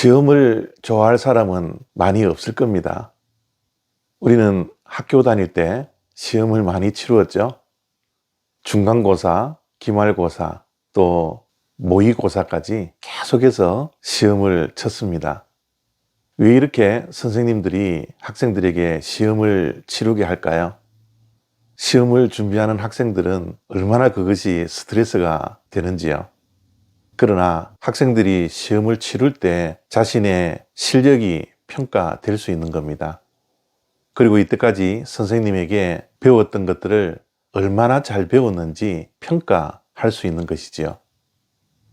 시험을 좋아할 사람은 많이 없을 겁니다. 우리는 학교 다닐 때 시험을 많이 치루었죠. 중간고사, 기말고사, 또 모의고사까지 계속해서 시험을 쳤습니다. 왜 이렇게 선생님들이 학생들에게 시험을 치르게 할까요? 시험을 준비하는 학생들은 얼마나 그것이 스트레스가 되는지요. 그러나 학생들이 시험을 치를 때 자신의 실력이 평가될 수 있는 겁니다. 그리고 이때까지 선생님에게 배웠던 것들을 얼마나 잘 배웠는지 평가할 수 있는 것이지요.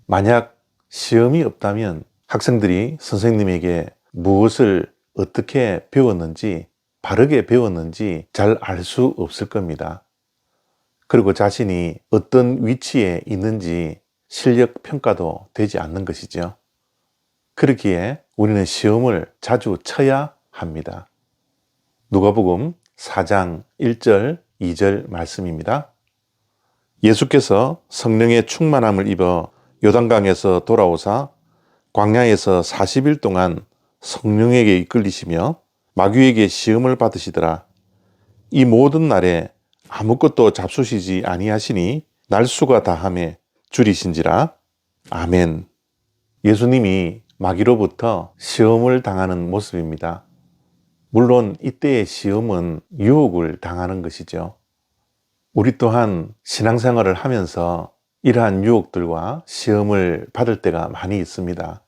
만약 시험이 없다면 학생들이 선생님에게 무엇을 어떻게 배웠는지 바르게 배웠는지 잘 알 수 없을 겁니다. 그리고 자신이 어떤 위치에 있는지 실력 평가도 되지 않는 것이죠. 그렇기에 우리는 시험을 자주 쳐야 합니다. 누가복음 4장 1절, 2절 말씀입니다. 예수께서 성령의 충만함을 입어 요단강에서 돌아오사 광야에서 40일 동안 성령에게 이끌리시며 마귀에게 시험을 받으시더라. 이 모든 날에 아무것도 잡수시지 아니하시니 날수가 다함에 줄이신지라. 아멘. 예수님이 마귀로부터 시험을 당하는 모습입니다. 물론 이때의 시험은 유혹을 당하는 것이죠. 우리 또한 신앙생활을 하면서 이러한 유혹들과 시험을 받을 때가 많이 있습니다.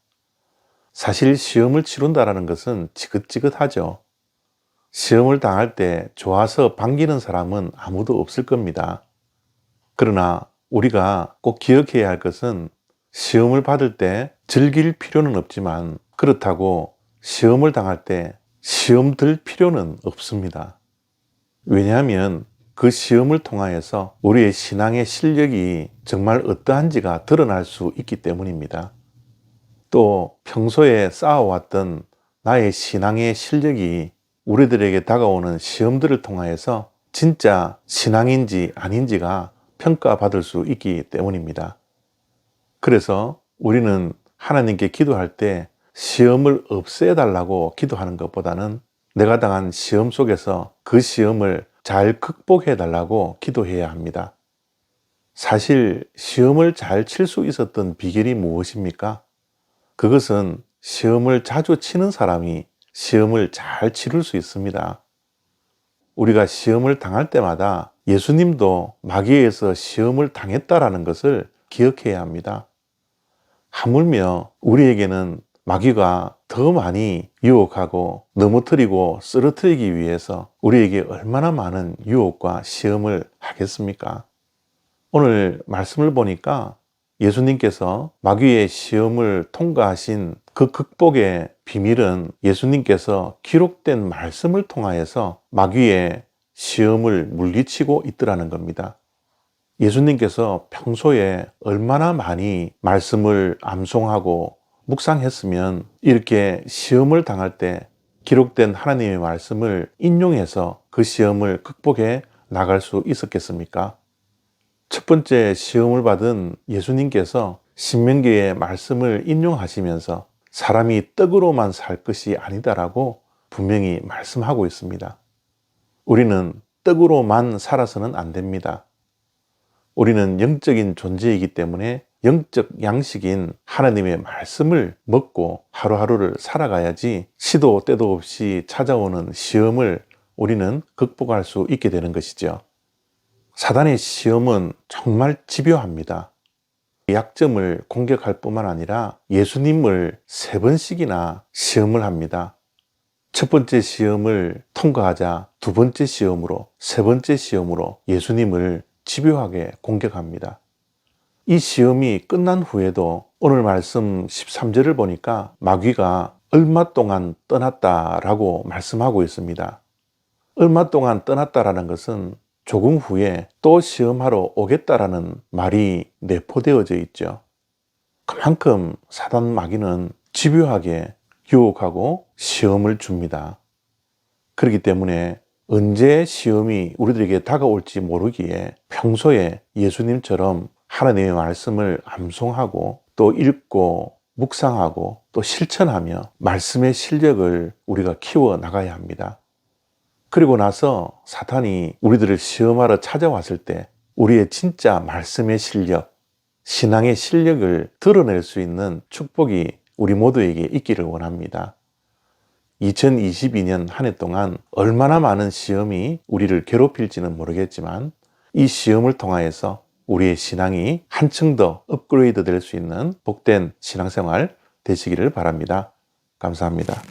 사실 시험을 치른다라는 것은 지긋지긋하죠. 시험을 당할 때 좋아서 반기는 사람은 아무도 없을 겁니다. 그러나 우리가 꼭 기억해야 할 것은 시험을 받을 때 즐길 필요는 없지만 그렇다고 시험을 당할 때 시험 들 필요는 없습니다. 왜냐하면 그 시험을 통하여서 우리의 신앙의 실력이 정말 어떠한지가 드러날 수 있기 때문입니다. 또 평소에 쌓아왔던 나의 신앙의 실력이 우리들에게 다가오는 시험들을 통하여서 진짜 신앙인지 아닌지가 평가받을 수 있기 때문입니다. 그래서 우리는 하나님께 기도할 때 시험을 없애달라고 기도하는 것보다는 내가 당한 시험 속에서 그 시험을 잘 극복해 달라고 기도해야 합니다. 사실 시험을 잘 칠 수 있었던 비결이 무엇입니까? 그것은 시험을 자주 치는 사람이 시험을 잘 치를 수 있습니다. 우리가 시험을 당할 때마다 예수님도 마귀에서 시험을 당했다라는 것을 기억해야 합니다. 하물며 우리에게는 마귀가 더 많이 유혹하고 넘어뜨리고 쓰러뜨리기 위해서 우리에게 얼마나 많은 유혹과 시험을 하겠습니까? 오늘 말씀을 보니까 예수님께서 마귀의 시험을 통과하신 그 극복의 비밀은 예수님께서 기록된 말씀을 통하여서 마귀의 시험을 물리치고 있더라는 겁니다. 예수님께서 평소에 얼마나 많이 말씀을 암송하고 묵상했으면 이렇게 시험을 당할 때 기록된 하나님의 말씀을 인용해서 그 시험을 극복해 나갈 수 있었겠습니까? 첫 번째 시험을 받은 예수님께서 신명기의 말씀을 인용하시면서 사람이 떡으로만 살 것이 아니다라고 분명히 말씀하고 있습니다. 우리는 떡으로만 살아서는 안 됩니다. 우리는 영적인 존재이기 때문에 영적 양식인 하나님의 말씀을 먹고 하루하루를 살아가야지 시도 때도 없이 찾아오는 시험을 우리는 극복할 수 있게 되는 것이죠. 사단의 시험은 정말 집요합니다. 약점을 공격할 뿐만 아니라 예수님을 세 번씩이나 시험을 합니다. 첫 번째 시험을 통과하자 두 번째 시험으로 세 번째 시험으로 예수님을 집요하게 공격합니다. 이 시험이 끝난 후에도 오늘 말씀 13절을 보니까 마귀가 얼마 동안 떠났다라고 말씀하고 있습니다. 얼마 동안 떠났다라는 것은 조금 후에 또 시험하러 오겠다라는 말이 내포되어져 있죠. 그만큼 사단 마귀는 집요하게 유혹하고 시험을 줍니다. 그렇기 때문에 언제 시험이 우리들에게 다가올지 모르기에 평소에 예수님처럼 하나님의 말씀을 암송하고 또 읽고 묵상하고 또 실천하며 말씀의 실력을 우리가 키워 나가야 합니다. 그리고 나서 사탄이 우리들을 시험하러 찾아왔을 때 우리의 진짜 말씀의 실력, 신앙의 실력을 드러낼 수 있는 축복이 우리 모두에게 있기를 원합니다. 2022년 한 해 동안 얼마나 많은 시험이 우리를 괴롭힐지는 모르겠지만 이 시험을 통하여서 우리의 신앙이 한층 더 업그레이드 될 수 있는 복된 신앙생활 되시기를 바랍니다. 감사합니다.